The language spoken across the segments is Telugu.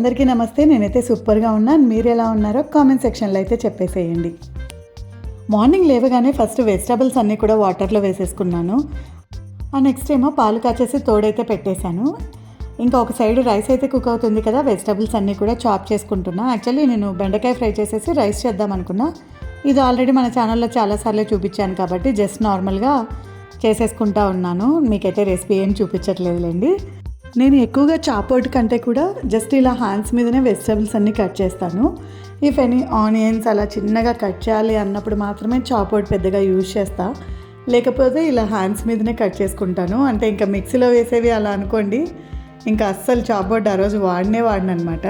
అందరికీ నమస్తే. నేనైతే సూపర్గా ఉన్నాను. మీరు ఎలా ఉన్నారో కామెంట్ సెక్షన్లో అయితే చెప్పేసేయండి. మార్నింగ్ లేవగానే ఫస్ట్ వెజిటబుల్స్ అన్నీ కూడా వాటర్లో వేసేసుకున్నాను. ఆ నెక్స్ట్ ఏమో పాలు కాచేసి తోడైతే పెట్టేశాను. ఇంకా ఒక సైడ్ రైస్ అయితే కుక్ అవుతుంది కదా వెజిటబుల్స్ అన్నీ కూడా చాప్ చేసుకుంటున్నా. యాక్చువల్లీ నేను బెండకాయ ఫ్రై చేసేసి రైస్ చేద్దాం అనుకున్నా. ఇది ఆల్రెడీ మన ఛానల్లో చాలాసార్లు చూపించాను కాబట్టి జస్ట్ నార్మల్గా చేసేసుకుంటా ఉన్నాను. మీకైతే రెసిపీ ఏం చూపించట్లేదులేండి. నేను ఎక్కువగా చాపోట్ కంటే కూడా జస్ట్ ఇలా హ్యాండ్స్ మీదనే వెజిటబుల్స్ అన్నీ కట్ చేస్తాను. ఇఫ్ ఎనీ ఆనియన్స్ అలా చిన్నగా కట్ చేయాలి అన్నప్పుడు మాత్రమే చాపోట్ పెద్దగా యూజ్ చేస్తా. లేకపోతే ఇలా హ్యాండ్స్ మీదనే కట్ చేసుకుంటాను. అంటే ఇంకా మిక్సీలో వేసేవి అలా అనుకోండి ఇంకా అస్సలు చాపోట్ ఆ రోజు వాడినే వాడిన అనమాట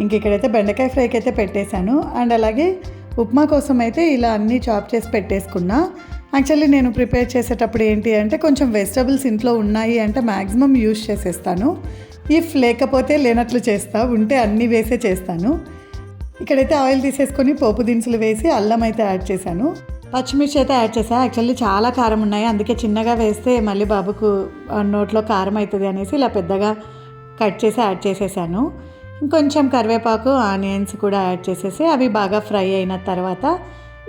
ఇంక ఇక్కడైతే బెండకాయ ఫ్రైకి అయితే పెట్టేశాను. అండ్ అలాగే ఉప్మా కోసం అయితే ఇలా అన్నీ చాప్ చేసి పెట్టేసుకున్నా. యాక్చువల్లీ నేను ప్రిపేర్ చేసేటప్పుడు ఏంటి అంటే కొంచెం వెజిటబుల్స్ ఇంట్లో ఉన్నాయి అంటే మ్యాక్సిమం యూస్ చేసేస్తాను. ఇఫ్ లేకపోతే లేనట్లు చేస్తా ఉంటే అన్నీ వేసే చేస్తాను. ఇక్కడైతే ఆయిల్ తీసేసుకొని పోపు దినుసులు వేసి అల్లం అయితే యాడ్ చేశాను. పచ్చిమిర్చి అయితే యాడ్ చేసా యాక్చువల్లీ చాలా కారం ఉన్నాయి. అందుకే చిన్నగా వేస్తే మళ్ళీ బాబుకు ఆ, నోట్లో కారం అవుతుంది అనేసి ఇలా పెద్దగా కట్ చేసి యాడ్ చేసేసాను. ఇంకొంచెం కరివేపాకు ఆనియన్స్ కూడా యాడ్ చేసేసి అవి బాగా ఫ్రై అయిన తర్వాత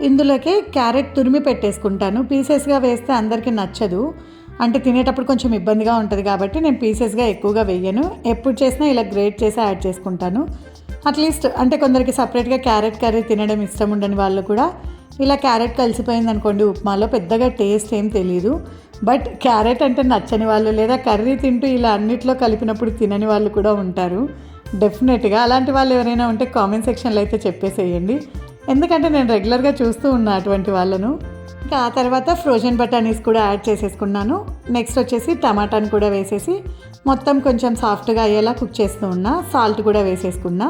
ఇందులోకి క్యారెట్ తురిమి పెట్టేసుకుంటాను. పీసెస్గా వేస్తే అందరికీ నచ్చదు. అంటే తినేటప్పుడు కొంచెం ఇబ్బందిగా ఉంటుంది కాబట్టి నేను పీసెస్గా ఎక్కువగా వేయను. ఎప్పుడు చేసినా ఇలా గ్రేట్ చేసి యాడ్ చేసుకుంటాను. అట్లీస్ట్ అంటే కొందరికి సపరేట్గా క్యారెట్ కర్రీ తినడం ఇష్టం ఉండని వాళ్ళు కూడా ఇలా క్యారెట్ కలిసిపోయింది అనుకోండి ఉప్మాలో పెద్దగా టేస్ట్ ఏం తెలియదు బట్ క్యారెట్ అంటే నచ్చని వాళ్ళు లేదా కర్రీ తింటూ ఇలా అన్నిట్లో కలిపినప్పుడు తినని వాళ్ళు కూడా ఉంటారు. డెఫినెట్గా అలాంటి వాళ్ళు ఎవరైనా ఉంటే కామెంట్ సెక్షన్లో అయితే చెప్పేసేయండి. ఎందుకంటే నేను రెగ్యులర్గా చూస్తూ ఉన్నా అటువంటి వాళ్ళను. ఇంకా ఆ తర్వాత ఫ్రోజన్ బటానీస్ కూడా యాడ్ చేసేసుకున్నాను. నెక్స్ట్ వచ్చేసి టమాటాని కూడా వేసేసి మొత్తం కొంచెం సాఫ్ట్గా అయ్యేలా కుక్ చేస్తూ ఉన్నా. సాల్ట్ కూడా వేసేసుకున్నా.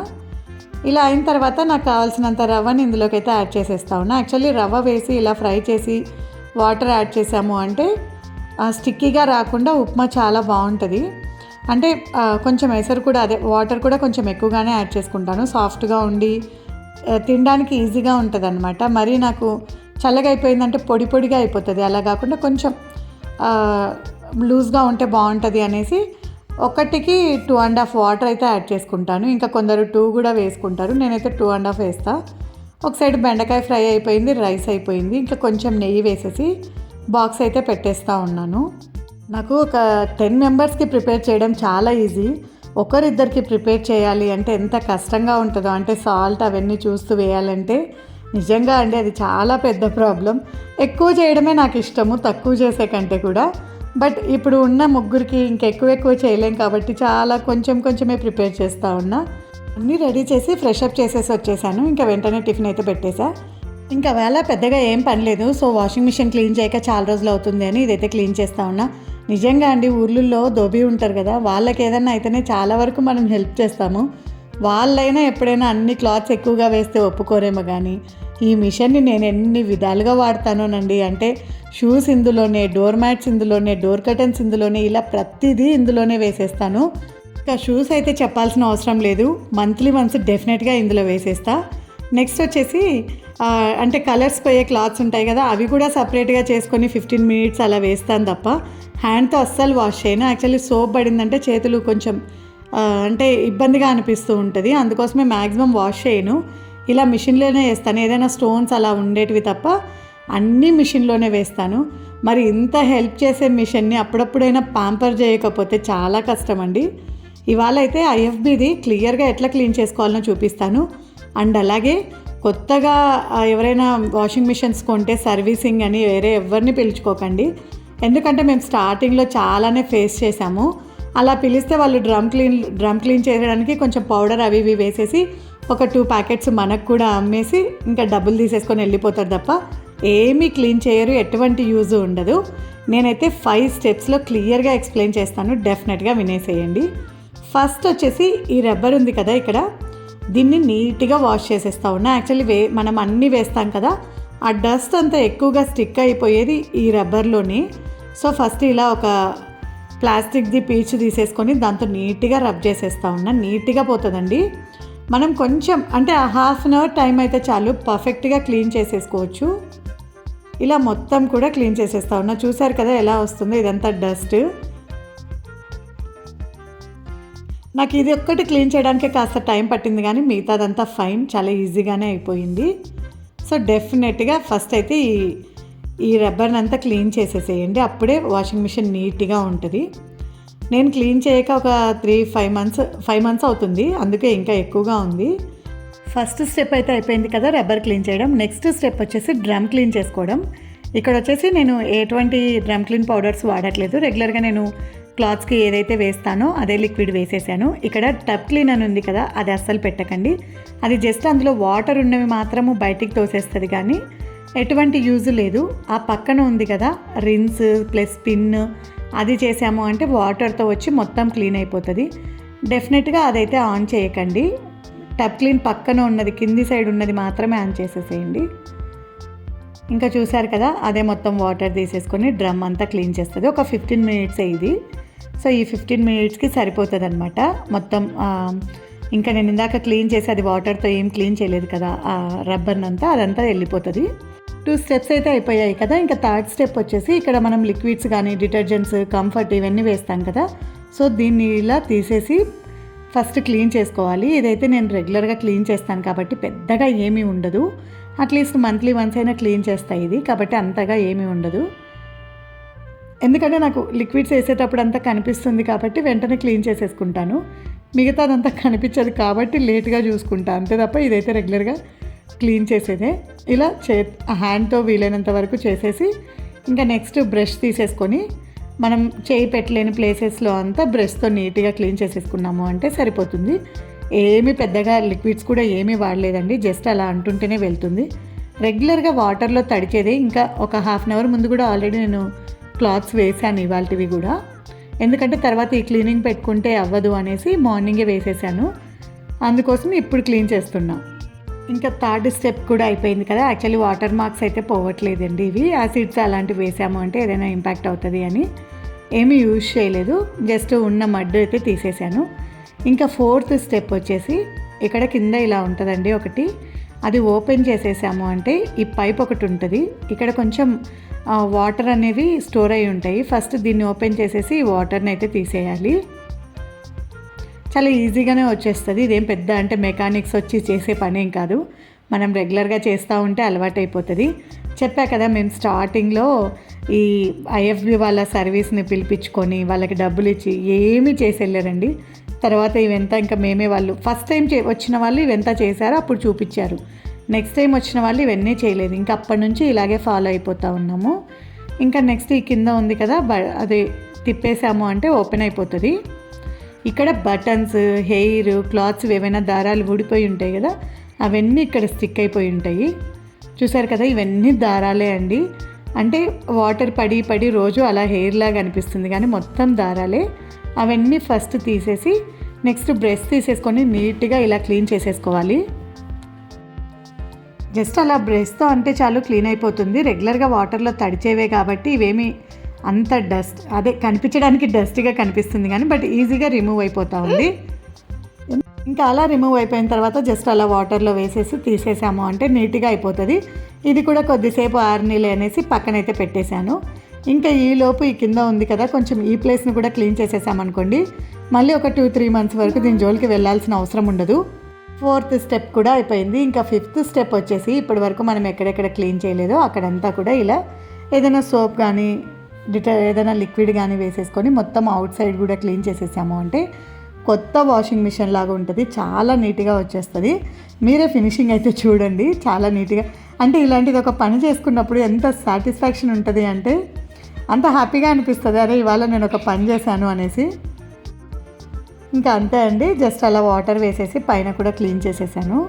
ఇలా అయిన తర్వాత నాకు కావాల్సినంత రవ్వని ఇందులోకి అయితే యాడ్ చేసేస్తా ఉన్నా. యాక్చువల్లీ రవ్వ వేసి ఇలా ఫ్రై చేసి వాటర్ యాడ్ చేసాము అంటే స్టిక్కీగా రాకుండా ఉప్మా చాలా బాగుంటుంది. అంటే కొంచెం ఎసరు కూడా అదే వాటర్ కూడా కొంచెం ఎక్కువగానే యాడ్ చేసుకుంటాను. సాఫ్ట్గా ఉండి తినడానికి ఈజీగా ఉంటుంది అనమాట మరీ నాకు చల్లగా అయిపోయిందంటే పొడి పొడిగా అయిపోతుంది. అలా కాకుండా కొంచెం లూజ్గా ఉంటే బాగుంటుంది అనేసి ఒకటికి టూ అండ్ హాఫ్ వాటర్ అయితే యాడ్ చేసుకుంటాను. ఇంకా కొందరు టూ కూడా వేసుకుంటారు. నేనైతే టూ అండ్ హాఫ్ వేస్తా. ఒక సైడ్ బెండకాయ ఫ్రై అయిపోయింది రైస్ అయిపోయింది. ఇంకా కొంచెం నెయ్యి వేసేసి బాక్స్ అయితే పెట్టేస్తూ ఉన్నాను. నాకు ఒక టెన్ మెంబర్స్కి ప్రిపేర్ చేయడం చాలా ఈజీ. ఒకరిద్దరికి ప్రిపేర్ చేయాలి అంటే ఎంత కష్టంగా ఉంటుందో అంటే సాల్ట్ అవన్నీ చూస్తూ వేయాలంటే నిజంగా అండి అది చాలా పెద్ద ప్రాబ్లం. ఎక్కువ చేయడమే నాకు ఇష్టము తక్కువ చేసే కంటే కూడా. బట్ ఇప్పుడు ఉన్న ముగ్గురికి ఇంకెక్కువ ఎక్కువ చేయలేం కాబట్టి చాలా కొంచెం కొంచెమే ప్రిపేర్ చేస్తూ ఉన్నా. అన్నీ రెడీ చేసి ఫ్రెష్ అప్ చేసేసి వచ్చేసాను. ఇంకా వెంటనే టిఫిన్ అయితే పెట్టేశా ఇంకా వేళ పెద్దగా ఏం పని లేదు. సో వాషింగ్ మిషన్ క్లీన్ చేయక చాలా రోజులు అవుతుంది అని ఇదైతే క్లీన్ చేస్తా ఉన్నా. నిజంగా అండి ఊర్లలో దోబీ ఉంటారు కదా వాళ్ళకి ఏదైనా అయితేనే చాలా వరకు మనం హెల్ప్ చేస్తాము. వాళ్ళైనా ఎప్పుడైనా అన్ని క్లాత్స్ ఎక్కువగా వేస్తే ఒప్పుకోరేమో కానీ ఈ మిషన్ని నేను ఎన్ని విధాలుగా వాడతానోనండి. అంటే షూస్ ఇందులోనే డోర్ మ్యాట్స్ ఇందులోనే డోర్ కర్టన్స్ ఇందులోనే ఇలా ప్రతిదీ ఇందులోనే వేసేస్తాను. ఇంకా షూస్ అయితే చెప్పాల్సిన అవసరం లేదు. మంత్లీ వన్స్ డెఫినెట్గా ఇందులో వేసేస్తా. నెక్స్ట్ వచ్చేసి అంటే కలర్స్ పోయే క్లాత్స్ ఉంటాయి కదా అవి కూడా సపరేట్గా చేసుకొని ఫిఫ్టీన్ మినిట్స్ అలా వేస్తాను తప్ప హ్యాండ్తో అస్సలు వాష్ చేయను. యాక్చువల్లీ సోప్ పడిందంటే చేతులు కొంచెం అంటే ఇబ్బందిగా అనిపిస్తూ ఉంటుంది. అందుకోసమే మ్యాక్సిమం వాష్ చేయను. ఇలా మిషన్లోనే వేస్తాను. ఏదైనా స్టోన్స్ అలా ఉండేటివి తప్ప అన్నీ మిషన్లోనే వేస్తాను. మరి ఇంత హెల్ప్ చేసే మిషన్ని అప్పుడప్పుడైనా పాంపర్ చేయకపోతే చాలా కష్టం అండి. ఇవాళ అయితే ఐఎఫ్బిది క్లియర్గా ఎట్లా క్లీన్ చేసుకోవాలనో చూపిస్తాను. అండ్ అలాగే కొత్తగా ఎవరైనా వాషింగ్ మిషన్స్ కొంటే సర్వీసింగ్ అని వేరే ఎవరిని పిలుచుకోకండి. ఎందుకంటే మేము స్టార్టింగ్లో చాలానే ఫేస్ చేసాము అలా పిలిస్తే వాళ్ళు డ్రమ్ క్లీన్ డ్రమ్ క్లీన్ చేయడానికి కొంచెం పౌడర్ అవి ఇవి వేసేసి ఒక టూ ప్యాకెట్స్ మనకు కూడా అమ్మేసి ఇంకా డబ్బులు తీసేసుకొని వెళ్ళిపోతారు తప్ప ఏమీ క్లీన్ చేయరు ఎటువంటి యూజ్ ఉండదు. నేనైతే ఫైవ్ స్టెప్స్లో క్లియర్గా ఎక్స్ప్లెయిన్ చేస్తాను డెఫినెట్గా వినేసేయండి. ఫస్ట్ వచ్చేసి ఈ రబ్బర్ ఉంది కదా ఇక్కడ. దీన్ని నీట్గా వాష్ చేసేస్తా ఉన్నా. యాక్చువల్లీ వే మనం అన్నీ వేస్తాం కదా ఆ డస్ట్ అంతా ఎక్కువగా స్టిక్ అయిపోయేది ఈ రబ్బర్లోని. సో ఫస్ట్ ఇలా ఒక ప్లాస్టిక్ది పీచ్ తీసేసుకొని దాంతో నీట్గా రబ్ చేసేస్తా ఉన్నా. నీట్గా పోతుందండి. మనం కొంచెం అంటే హాఫ్ అన్ అవర్ టైం అయితే చాలు పర్ఫెక్ట్గా క్లీన్ చేసేసుకోవచ్చు. ఇలా మొత్తం కూడా క్లీన్ చేసేస్తా ఉన్నా. చూసారు కదా ఎలా వస్తుందో ఇదంతా డస్ట్. నాకు ఇది ఒక్కటి క్లీన్ చేయడానికే కాస్త టైం పట్టింది కానీ మిగతాదంతా ఫైన్ చాలా ఈజీగానే అయిపోయింది. సో డెఫినెట్గా ఫస్ట్ అయితే ఈ ఈ రబ్బర్ని అంతా క్లీన్ చేసేసేయండి. అప్పుడే వాషింగ్ మిషన్ నీట్గా ఉంటుంది. నేను క్లీన్ చేయక ఒక three five months five months అవుతుంది. అందుకే ఇంకా ఎక్కువగా ఉంది. ఫస్ట్ స్టెప్ అయితే అయిపోయింది కదా రబ్బర్ క్లీన్ చేయడం. నెక్స్ట్ స్టెప్ వచ్చేసి డ్రమ్ క్లీన్ చేసుకోవడం. ఇక్కడ వచ్చేసి నేను ఎటువంటి డ్రమ్ క్లీన్ పౌడర్స్ వాడట్లేదు. రెగ్యులర్గా నేను క్లాత్స్కి ఏదైతే వేస్తానో అదే లిక్విడ్ వేసేసాను. ఇక్కడ టబ్ క్లీన్ అని ఉంది కదా అది అస్సలు పెట్టకండి. అది జస్ట్ అందులో వాటర్ ఉన్నవి మాత్రము బయటికి తోసేస్తుంది కానీ ఎటువంటి యూజ్ లేదు. ఆ పక్కన ఉంది కదా రిన్స్ ప్లస్ పిన్ అది చేసాము అంటే వాటర్తో వచ్చి మొత్తం క్లీన్ అయిపోతుంది. డెఫినెట్గా అదైతే ఆన్ చేయకండి. టబ్ క్లీన్ పక్కన ఉన్నది కింది సైడ్ ఉన్నది మాత్రమే ఆన్ చేసేసేయండి. ఇంకా చూసారు కదా అదే మొత్తం వాటర్ తీసేసుకొని డ్రమ్ అంతా క్లీన్ చేస్తుంది. ఒక ఫిఫ్టీన్ మినిట్స్ ఇది. సో ఈ ఫిఫ్టీన్ మినిట్స్కి సరిపోతుంది అనమాట మొత్తం ఇంకా నేను ఇందాక క్లీన్ చేసి అది వాటర్తో ఏం క్లీన్ చేయలేదు కదా ఆ రబ్బర్ని అంతా అదంతా వెళ్ళిపోతుంది. టూ స్టెప్స్ అయితే అయిపోయాయి కదా ఇంకా థర్డ్ స్టెప్ వచ్చేసి ఇక్కడ మనం లిక్విడ్స్ కానీ డిటర్జెంట్స్ కంఫర్ట్ ఇవన్నీ వేస్తాం కదా. సో దీన్ని ఇలా తీసేసి ఫస్ట్ క్లీన్ చేసుకోవాలి. ఇదైతే నేను రెగ్యులర్గా క్లీన్ చేస్తాను కాబట్టి పెద్దగా ఏమీ ఉండదు. అట్లీస్ట్ మంత్లీ వన్స్ అయినా క్లీన్ చేస్తాయి ఇది కాబట్టి అంతగా ఏమీ ఉండదు. ఎందుకంటే నాకు లిక్విడ్స్ వేసేటప్పుడు అంతా కనిపిస్తుంది కాబట్టి వెంటనే క్లీన్ చేసేసుకుంటాను. మిగతాదంతా కనిపించదు కాబట్టి లేట్గా చూసుకుంటా. అంతే తప్ప ఇదైతే రెగ్యులర్గా క్లీన్ చేసేదే. ఇలా చే హ్యాండ్తో వీలైనంత వరకు చేసేసి ఇంకా నెక్స్ట్ బ్రష్ తీసేసుకొని మనం చేయి పెట్టలేని ప్లేసెస్లో అంతా బ్రష్తో నీట్గా క్లీన్ చేసేసుకున్నాము అంటే సరిపోతుంది. ఏమీ పెద్దగా లిక్విడ్స్ కూడా ఏమీ వాడలేదండి. జస్ట్ అలా అంటుంటేనే వెళ్తుంది. రెగ్యులర్గా వాటర్లో తడిచేదే. ఇంకా ఒక హాఫ్ అన్ అవర్ ముందు కూడా ఆల్రెడీ నేను క్లాత్స్ వేసాను ఇవాళవి కూడా. ఎందుకంటే తర్వాత ఈ క్లీనింగ్ పెట్టుకుంటే అవ్వదు అనేసి మార్నింగే వేసేసాను. అందుకోసం ఇప్పుడు క్లీన్ చేస్తున్నా. ఇంకా థర్డ్ స్టెప్ కూడా అయిపోయింది కదా. యాక్చువల్లీ వాటర్ మార్క్స్ అయితే పోవట్లేదండి ఇవి. యాసిడ్స్ అలాంటివి వేసాము అంటే ఏదైనా ఇంపాక్ట్ అవుతుంది అని ఏమీ యూజ్ చేయలేదు. జస్ట్ ఉన్న మడ్ అయితే తీసేసాను. ఇంకా ఫోర్త్ స్టెప్ వచ్చేసి ఇక్కడ కింద ఇలా ఉంటుందండి ఒకటి. అది ఓపెన్ చేసేసాము అంటే ఈ పైప్ ఒకటి ఉంటుంది. ఇక్కడ కొంచెం వాటర్ అనేవి స్టోర్ అయి ఉంటాయి. ఫస్ట్ దీన్ని ఓపెన్ చేసేసి ఈ వాటర్ని అయితే తీసేయాలి. చాలా ఈజీగానే వచ్చేస్తుంది. ఇదేం పెద్ద అంటే మెకానిక్స్ వచ్చి చేసే పనేం కాదు. మనం రెగ్యులర్గా చేస్తూ ఉంటే అలవాటు అయిపోతుంది చెప్పా కదా మేము స్టార్టింగ్లో ఈ ఐఎఫ్బి వాళ్ళ సర్వీస్ని పిలిపించుకొని వాళ్ళకి డబ్బులు ఇచ్చి ఏమీ చేసి వెళ్ళారండి తర్వాత ఇవంతా ఇంకా మేమే వాళ్ళు ఫస్ట్ టైం చే వచ్చిన వాళ్ళు ఇవంతా చేశారు అప్పుడు చూపించారు. నెక్స్ట్ టైం వచ్చిన వాళ్ళు ఇవన్నీ చేయలేదు. ఇంకా అప్పటి నుంచి ఇలాగే ఫాలో అయిపోతూ ఉన్నాము. ఇంకా నెక్స్ట్ ఈ కింద ఉంది కదా బ అది తిప్పేసాము అంటే ఓపెన్ అయిపోతుంది. ఇక్కడ బటన్స్ హెయిర్ క్లాత్స్ ఏవైనా దారాలు ఊడిపోయి ఉంటాయి కదా అవన్నీ ఇక్కడ స్టిక్ అయిపోయి ఉంటాయి. చూసారు కదా ఇవన్నీ దారాలే అండి. అంటే వాటర్ పడి పడి రోజు అలా హెయిర్ లాగా అనిపిస్తుంది కానీ మొత్తం దారాలే. అవన్నీ ఫస్ట్ తీసేసి నెక్స్ట్ బ్రష్ తీసేసుకొని నీట్గా ఇలా క్లీన్ చేసేసుకోవాలి. జస్ట్ అలా బ్రష్తో అంటే చాలు క్లీన్ అయిపోతుంది. రెగ్యులర్గా వాటర్లో తడిచేవే కాబట్టి ఇవేమి అంత డస్ట్ అదే కనిపించడానికి డస్ట్గా కనిపిస్తుంది కానీ బట్ ఈజీగా రిమూవ్ అయిపోతూ ఉంది. ఇంకా అలా రిమూవ్ అయిపోయిన తర్వాత జస్ట్ అలా వాటర్లో వేసేసి తీసేసాము అంటే నీట్గా అయిపోతుంది. ఇది కూడా కొద్దిసేపు ఆరినీళ్ళు అనేసి పక్కనైతే పెట్టేశాను. ఇంకా ఈ లోపు ఈ కింద ఉంది కదా కొంచెం ఈ ప్లేస్ని కూడా క్లీన్ చేసేసామనుకోండి మళ్ళీ ఒక టూ త్రీ మంత్స్ వరకు దీని జోలికి వెళ్ళాల్సిన అవసరం ఉండదు. ఫోర్త్ స్టెప్ కూడా అయిపోయింది. ఇంకా ఫిఫ్త్ స్టెప్ వచ్చేసి ఇప్పటి వరకు మనం ఎక్కడెక్కడ క్లీన్ చేయలేదో అక్కడంతా కూడా ఇలా ఏదైనా సోప్ కానీ డిటర్ ఏదైనా లిక్విడ్ కానీ వేసేసుకొని మొత్తం అవుట్ సైడ్ కూడా క్లీన్ చేసేసాము అంటే కొత్త వాషింగ్ మిషన్ లాగా ఉంటుంది. చాలా నీట్గా వచ్చేస్తుంది. మీరే ఫినిషింగ్ అయితే చూడండి. చాలా నీట్గా అంటే ఇలాంటిది ఒక పని చేసుకున్నప్పుడు ఎంత సాటిస్ఫాక్షన్ ఉంటుంది అంటే అంత హ్యాపీగా అనిపిస్తుంది. అరే ఇవాళ నేను ఒక పని చేశాను అనేసి ఇంకా అంతే అండి. జస్ట్ అలా వాటర్ వేసేసి పైన కూడా క్లీన్ చేసేసాను.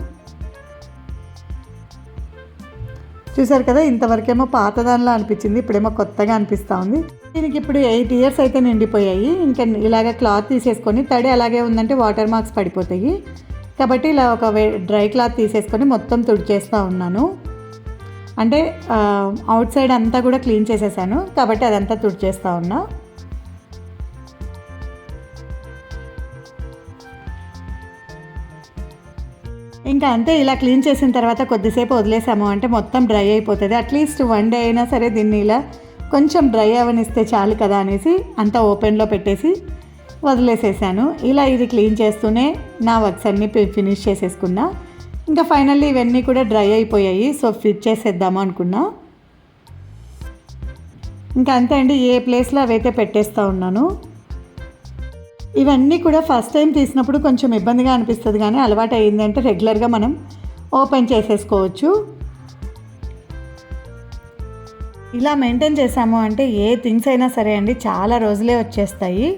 చూసారు కదా ఇంతవరకేమో పాతదానిలా అనిపించింది. ఇప్పుడేమో కొత్తగా అనిపిస్తూ ఉంది. దీనికి ఇప్పుడు ఎయిట్ ఇయర్స్ అయితే నిండిపోయాయి. ఇంకా ఇలాగ క్లాత్ తీసేసుకొని తడి అలాగే ఉందంటే వాటర్ మార్క్స్ పడిపోతాయి. కాబట్టి ఇలా ఒక డ్రై క్లాత్ తీసేసుకొని మొత్తం తుడిచేస్తూ ఉన్నాను. అంటే అవుట్ సైడ్ అంతా కూడా క్లీన్ చేసేసాను. కాబట్టి అదంతా తుడిచేస్తూ ఉన్నా. ఇంకా అంతే ఇలా క్లీన్ చేసిన తర్వాత కొద్దిసేపు వదిలేసాము అంటే మొత్తం డ్రై అయిపోతుంది. అట్లీస్ట్ వన్ డే అయినా సరే దీన్ని ఇలా కొంచెం డ్రై అవనిస్తే చాలు కదా అనేసి అంతా ఓపెన్లో పెట్టేసి వదిలేసేసాను. ఇలా ఇది క్లీన్ చేస్తూనే నా వర్క్స్ అన్నీ ఫినిష్ చేసేసుకున్నా. ఇంకా ఫైనల్లీ ఇవన్నీ కూడా డ్రై అయిపోయాయి సో ఫిట్ చేసేద్దాము అనుకున్నా. ఇంకా అంతే అండి ఏ ప్లేస్లో అవైతే పెట్టేస్తూ ఉన్నాను. ఇవన్నీ కూడా ఫస్ట్ టైం తీసినప్పుడు కొంచెం ఇబ్బందిగా అనిపిస్తుంది కానీ అలవాటు అయిందంటే రెగ్యులర్గా మనం ఓపెన్ చేసేసుకోవచ్చు. ఇలా మెయింటైన్ చేసాము అంటే ఏ థింగ్స్ అయినా సరే అండి చాలా రోజులే వచ్చేస్తాయి.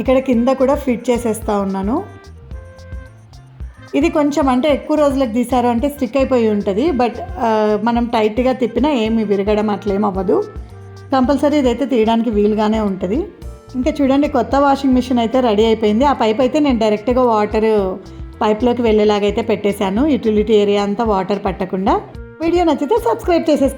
ఇక్కడ కింద కూడా ఫిట్ చేసేస్తూ ఉన్నాను. ఇది కొంచెం అంటే ఎక్కువ రోజులకు తీసారు అంటే స్టిక్ అయిపోయి ఉంటుంది బట్ మనం టైట్గా తిప్పినా ఏమి విరగడం అట్లేం అవ్వదు. కంపల్సరీ ఇదైతే తీయడానికి వీలుగానే ఉంటుంది. ఇంకా చూడండి కొత్త వాషింగ్ మిషన్ అయితే రెడీ అయిపోయింది. ఆ పైప్ అయితే నేను డైరెక్ట్గా వాటర్ పైప్లోకి వెళ్ళేలాగైతే పెట్టేశాను. యూటిలిటీ ఏరియా అంతా వాటర్ పట్టకుండా. వీడియో నచ్చితే సబ్స్క్రైబ్ చేసేసుకో